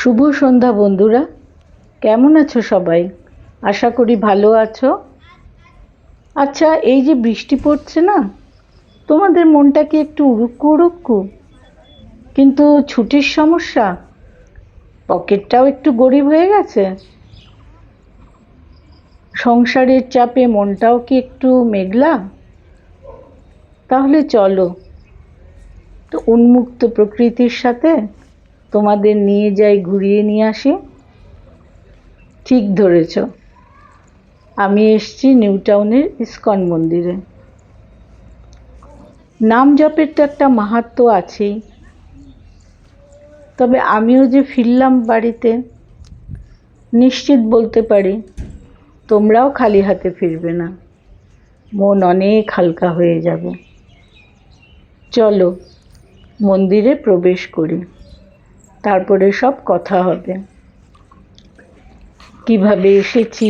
শুভ সন্ধ্যা বন্ধুরা। কেমন আছো সবাই? আশা করি ভালো আছো। আচ্ছা এই যে বৃষ্টি পড়ছে না, তোমাদের মনটা কি একটু উড়ুক্কু উড়ুক্কু? কিন্তু ছুটির সমস্যা, পকেটটাও একটু গরিব হয়ে গেছে। সংসারের চাপে মনটাও কি একটু মেঘলা? তাহলে চলো, তো উন্মুক্ত প্রকৃতির সাথে তোমাদের নিয়ে যাই, ঘুরিয়ে নিয়ে আসি। ঠিক ধরেছ। আমি এসছি নিউ টাউনের ইস্কন মন্দিরে। নাম জপের তো একটা মাহাত্ম আছেই। তবে আমিও যে ফিরলাম বাড়িতে, নিশ্চিত বলতে পারি, তোমরাও খালি হাতে ফিরবে না। মন অনেক হালকা হয়ে যাবে। চলো, মন্দিরে প্রবেশ করি। তারপরে সব কথা হবে। কীভাবে এসেছি?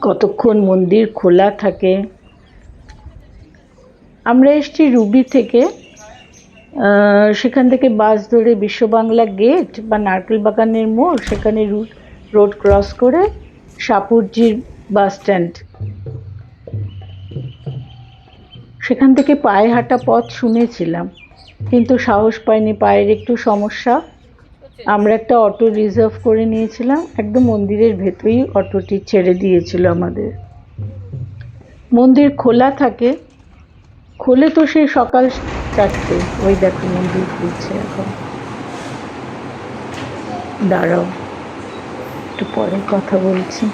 কতক্ষণ মন্দির খোলা থাকে? আমরা এসেছি রুবি থেকে। সেখান থেকে বাস ধরে বিশ্ববাংলা গেট বা নারকেল বাগানের মোড়, সেখানে রুট রোড ক্রস করে সাপুরজির বাস স্ট্যান্ড। সেখান থেকে পায়ে হাঁটা পথ শুনেছিলাম। কিন্তু সাহস পাইনি, পায়ের একটু সমস্যা। আমরা একটা অটো রিজার্ভ করে নিয়েছিলাম, একদম মন্দিরের ভেতরেই অটোটি ছেড়ে দিয়েছিল আমাদের। মন্দির খোলা থাকে, খোলে তো সেই সকাল চারটে। ওই দেখো মন্দির খুলছে এখন। দাঁড়াও, একটু পরে কথা বলছি।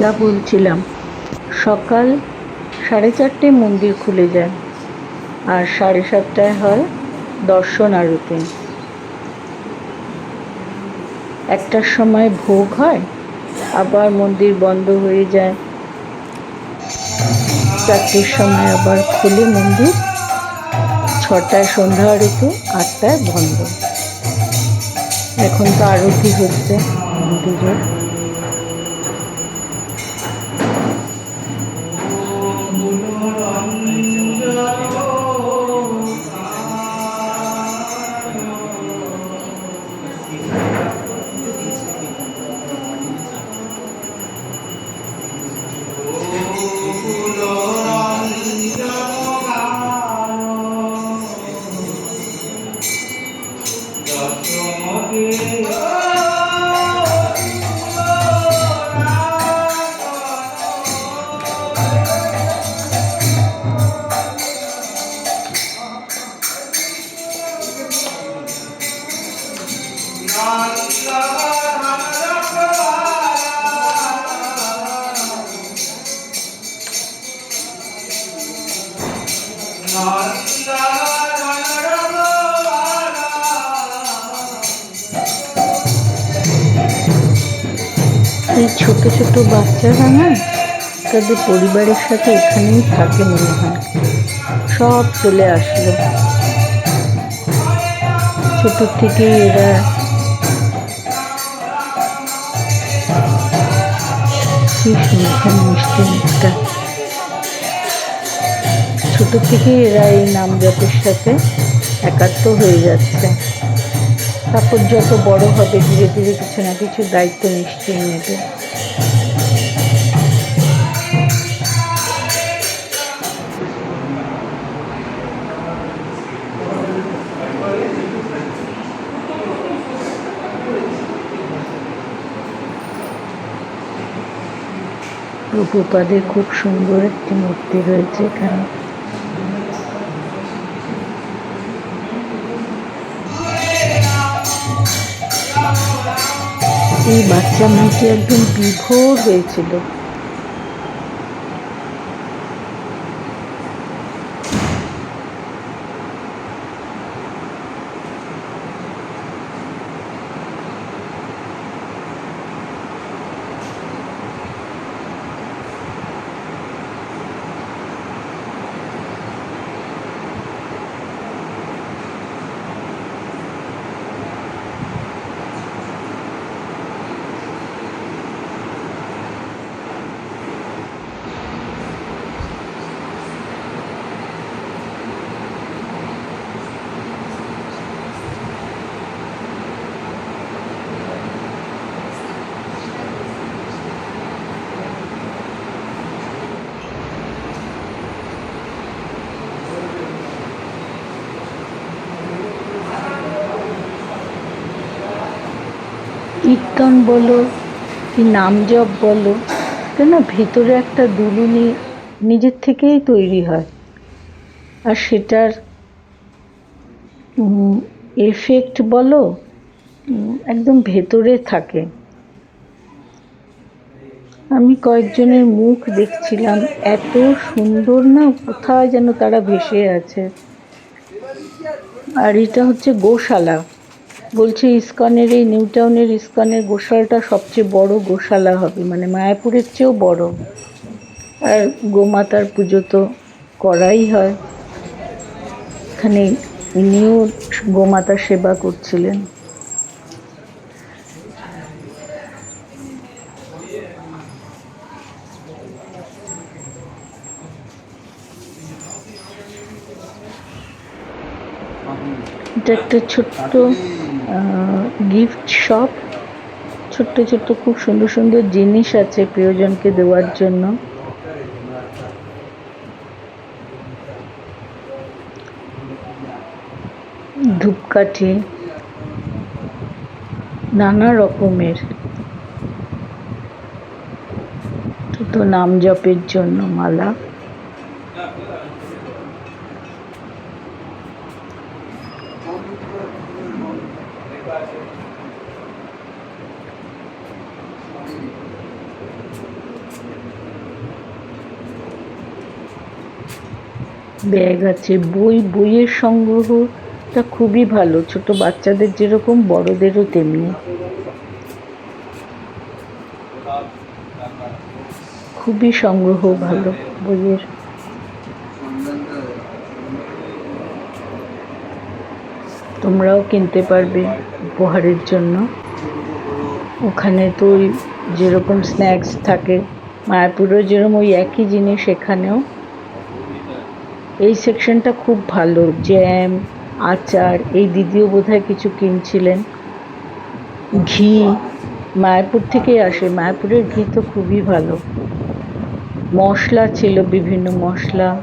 যা বলছিলাম, সকাল সাড়ে চারটে মন্দির খুলে যায়, আর সাড়ে সাতটায় হয় দর্শন আরতি একটার সময় ভোগ হয়, আবার মন্দির বন্ধ হয়ে যায়। চারটের সময় আবার খুলে মন্দির, ছটায় সন্ধ্যা আরতি, আটটায় বন্ধ। এখন তো আরতি হচ্ছে মন্দিরের। এই ছোট ছোট বাচ্চারা না তাদের পরিবারের সাথে এখানেই থাকে মনে হয়। সব চলে আসলো। ছোট থেকে এরা সুন্দর মিষ্টি মুখটা ছোট থেকেই এরা এই নাম জপের সাথে একাত্ম হয়ে যাচ্ছে। তারপর যত বড় হবে, ধীরে ধীরে কিছু না কিছু দায়িত্ব নিশ্চয়ই নেবে। প্রভুপাদের খুব সুন্দর একটি মূর্তি রয়েছে এখানে। এই বাচ্চা মেয়েটি একদম বিভোর হয়েছিল। কীর্তন বলো কি নাম জপ বলো কেন ভেতরে একটা দুলুনি নিজের থেকেই তৈরি হয়। আর সেটার এফেক্ট বলো একদম ভেতরে থাকে। আমি কয়েকজনের মুখ দেখছিলাম, এত সুন্দর না, কোথায় যেন তারা ভেসে আছে। আর এটা হচ্ছে গোশালা। বলছে, ইস্কনের এই নিউ টাউনের ইস্কনের গোশালাটা সবচেয়ে বড় গোশালা হবে মানে মায়াপুরের চেয়েও বড়। আর গোমাতার পুজো তো করাই হয়। এখানে ইনিও গোমাতার সেবা করছিলেন। এটা একটা ছোট্ট গিফট শপ ছোট্ট ছোট্ট, খুব সুন্দর সুন্দর জিনিস আছে প্রিয়জনকে দেওয়ার জন্য। ধূপকাঠি। নানা রকমের। তো নাম জপের জন্য মালা। ব্যাগ আছে, বই, বইয়ের সংগ্রহটা খুবই ভালো, ছোট বাচ্চাদের যেরকম, বড়দেরও তেমনি। খুবই সংগ্রহ ভালো বইয়ের। তোমরাও কিনতে পারবে উপহারের জন্য। ওখানে তো ওই যেরকম স্ন্যাক্স থাকে, মায়াপুরেও যেরকম ওই একই জিনিস এখানেও। এই সেকশনটা খুব ভালো। জ্যাম, আচার, এই দিদিও বোধহয় কিছু কিনছিলেন। ঘি, মায়াপুর থেকেই আসে। মায়াপুরের ঘি তো খুবই ভালো। মশলা ছিল, বিভিন্ন মশলা।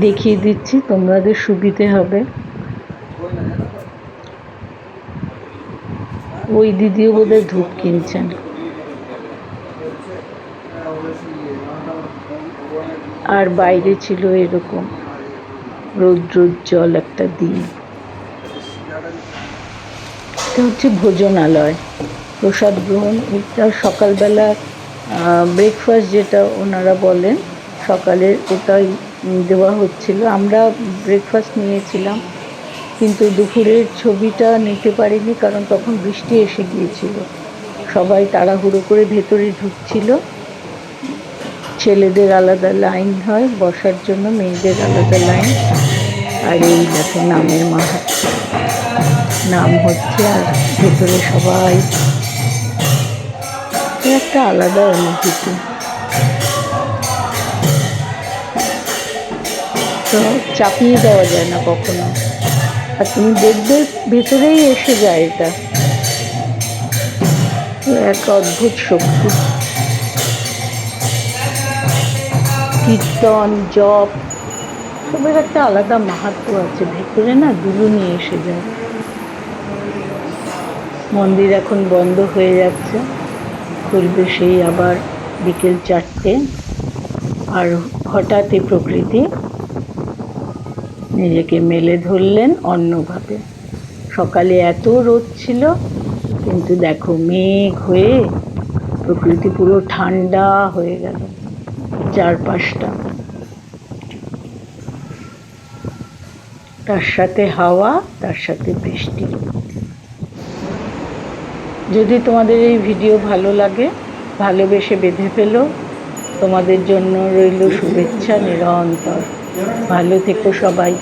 দেখিয়ে দিচ্ছি, তোমাদের সুবিধে হবে। ওই দিদিও বোধহয় ধূপ কিনছেন। আর বাইরে ছিল এরকম রৌদ্রোজ্জ্বল একটা দিন। এটা হচ্ছে ভোজনালয়। প্রসাদ গ্রহণ, এটা সকালবেলা ব্রেকফাস্ট যেটা ওনারা বলেন, সকালে ওটাই দেওয়া হচ্ছিল। আমরা ব্রেকফাস্ট নিয়েছিলাম। কিন্তু দুপুরের ছবিটা নিতে পারিনি কারণ তখন বৃষ্টি এসে গিয়েছিল। সবাই তাড়াহুড়ো করে ভেতরে ঢুকছিল। ছেলেদের আলাদা লাইন হয়, বসার জন্য মেয়েদের আলাদা লাইন। আর এই দেখো নামের মাহাত্ম নাম হচ্ছে আর ভেতরে সবাই। একটা আলাদা অনুভূতি। তো চাপিয়ে দেওয়া যায় না কখনো। আর তুমি দেখবে ভেতরেই এসে যায় এটা। এক অদ্ভুত শক্তি। কীর্তন, জপ, সবের একটা আলাদা মাহাত্ম আছে। ভেতরে না দুলু নিয়ে এসে যায়। মন্দির এখন বন্ধ হয়ে যাচ্ছে। খুলবে সেই আবার বিকেল চারটে। আর হঠাৎই প্রকৃতি নিজেকে মেলে ধরলেন অন্যভাবে। সকালে এত রোদ ছিল, কিন্তু দেখো মেঘ হয়ে প্রকৃতি পুরো ঠান্ডা হয়ে গেল চারপাশটা। তার সাথে হাওয়া, তার সাথে বৃষ্টি। যদি তোমাদের এই ভিডিও ভালো লাগে, ভালোবেসে বেঁধে ফেলো। তোমাদের জন্য রইল শুভেচ্ছা নিরন্তর। ভালো থেকো সবাই।